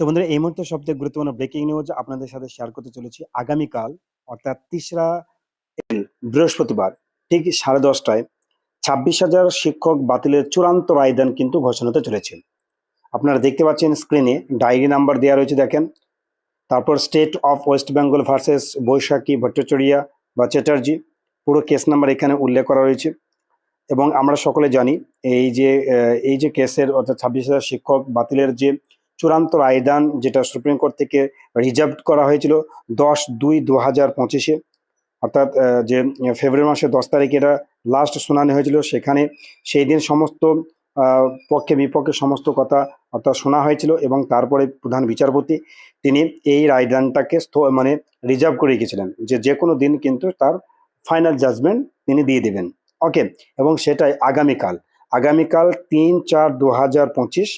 তো বন্ধুরা, এই মুহূর্তে সবথেকে গুরুত্বপূর্ণ ব্রেকিং নিউজ আপনাদের সাথে শেয়ার করতে চলেছি আগামীকাল, অর্থাৎ তিসরা বৃহস্পতিবার, ঠিক সাড়ে দশটায় ছাব্বিশ হাজার শিক্ষক বাতিলের চূড়ান্ত রায়দান কিন্তু ঘোষণা হতে চলেছে। আপনারা দেখতে পাচ্ছেন স্ক্রিনে ডায়েরি নাম্বার দেওয়া রয়েছে দেখেন। তারপর state of West Bengal versus Baishakhi Bhattacharya বা চ্যাটার্জি পুরো কেস নাম্বার এখানে উল্লেখ করা রয়েছে। এবং আমরা সকলে জানি, এই যে এই যে কেসের অর্থাৎ ছাব্বিশ হাজার শিক্ষক বাতিলের যে চূড়ান্ত রায়দান যেটা সুপ্রিম কোর্ট থেকে রিজার্ভ করা হয়েছিল দশ দুই দু হাজার পঁচিশে। অর্থাৎ যে ফেব্রুয়ারি মাসের দশ তারিখে এটা লাস্ট শুনানি হয়েছিল। সেখানে সেই দিন সমস্ত পক্ষে বিপক্ষে সমস্ত কথা, অর্থাৎ শোনা হয়েছিল এবং তারপরে প্রধান বিচারপতি তিনি এই রায়দানটাকে মানে রিজার্ভ করে রেখেছিলেন যে যে কোনো দিন কিন্তু তার ফাইনাল জাজমেন্ট তিনি দিয়ে দেবেন। ওকে এবং সেটাই আগামীকাল। আগামীকাল তিন চার দু হাজার পঁচিশ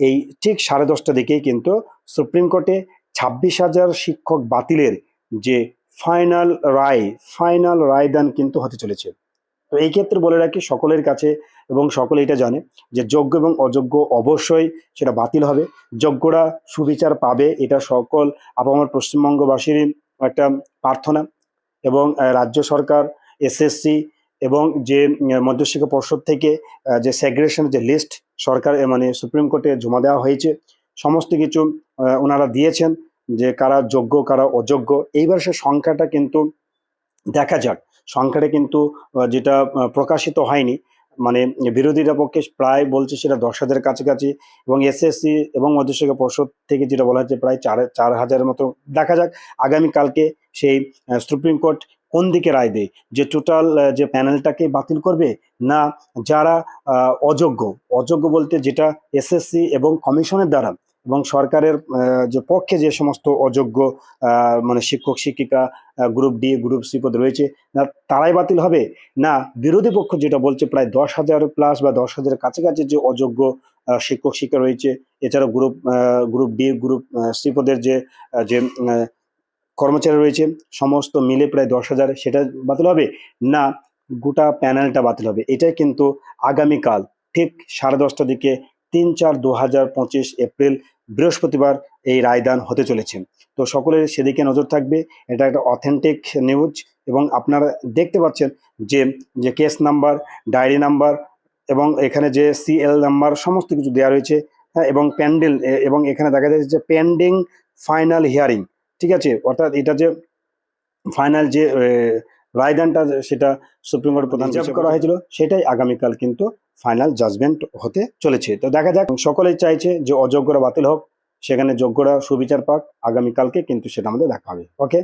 এই ঠিক সাড়ে দশটা দিকেই কিন্তু সুপ্রিম কোর্টে ছাব্বিশ হাজার শিক্ষক বাতিলের যে ফাইনাল রায়, ফাইনাল রায়দান কিন্তু হতে চলেছে। তো এই ক্ষেত্রে বলে রাখি সকলের কাছে এবং সকলে এটা জানে যে যোগ্য এবং অযোগ্য অবশ্যই সেটা বাতিল হবে। যোগ্যরা সুবিচার পাবে, এটা সকল আপামর পশ্চিমবঙ্গবাসীর একটা প্রার্থনা এবং রাজ্য সরকার, এসএসসি এবং যে মধ্যশিক্ষা পর্ষদ থেকে যে সেগ্রেশন যে লিস্ট সরকার মানে সুপ্রিম কোর্টে জমা দেওয়া হয়েছে। সমস্ত কিছু ওনারা দিয়েছেন যে কারা যোগ্য, কারা অযোগ্য। এইবার সে সংখ্যাটা কিন্তু দেখা যাক। সংখ্যাটা কিন্তু যেটা প্রকাশিত হয়নি। মানে বিরোধীরা পক্ষে প্রায় বলছে সেটা দশ হাজারের কাছাকাছি এবং এসএসসি এবং মধ্যশিক্ষা পর্ষদ থেকে যেটা বলা হচ্ছে প্রায় চার চার হাজারের মতো। দেখা যাক, আগামীকালকে সেই সুপ্রিম কোর্ট কোন দিকে রায় দেয়? যে টোটাল যে প্যানেলটাকে বাতিল করবে না যারা অযোগ্য? অযোগ্য বলতে যেটা এসএসসি এবং কমিশনের দ্বারা এবং সরকারের যে পক্ষে যে সমস্ত অযোগ্য মানে শিক্ষক, শিক্ষিকা গ্রুপ ডি গ্রুপ সি পদ রয়েছে, না তারাই বাতিল হবে? না, বিরোধী পক্ষ যেটা বলছে প্রায় দশ হাজার প্লাস বা দশ হাজারের কাছাকাছি যে অযোগ্য শিক্ষক শিক্ষা রয়েছে এছাড়া group group D group C পদের যে যে কর্মচারী রয়েছে, সমস্ত মিলে প্রায় দশ হাজার। সেটা বাতিল হবে? না, গোটা প্যানেলটা বাতিল হবে। এটাই কিন্তু আগামীকাল, ঠিক সাড়ে দশটার দিকে তিন চার দু হাজার পঁচিশ এপ্রিল বৃহস্পতিবার এই রায়দান হতে চলেছে। তো সকলের সেদিকে নজর থাকবে। এটা একটা অথেন্টিক নিউজ এবং আপনারা দেখতে পাচ্ছেন যে যে কেস নাম্বার ডায়েরি নাম্বার এবং এখানে যে সিএল নাম্বার সমস্ত কিছু দেওয়া রয়েছে হ্যাঁ এবং প্যান্ডেল এবং এখানে দেখা যাচ্ছে যে পেন্ডিং ফাইনাল হিয়ারিং ঠিক আছে? অর্থাৎ এটা যে ফাইনাল যে রায়দানটা সেটা সুপ্রিম কোর্ট প্রধান করা হয়েছিল সেটাই আগামীকাল কিন্তু ফাইনাল জাজমেন্ট হতে চলেছে। তো দেখা যাক সকলেই চাইছে যে অযোগ্যরা বাতিল হোক সেখানে যোগ্যরা সুবিচার পাক আগামীকালকে কিন্তু সেটা আমাদের দেখা হবে। ওকে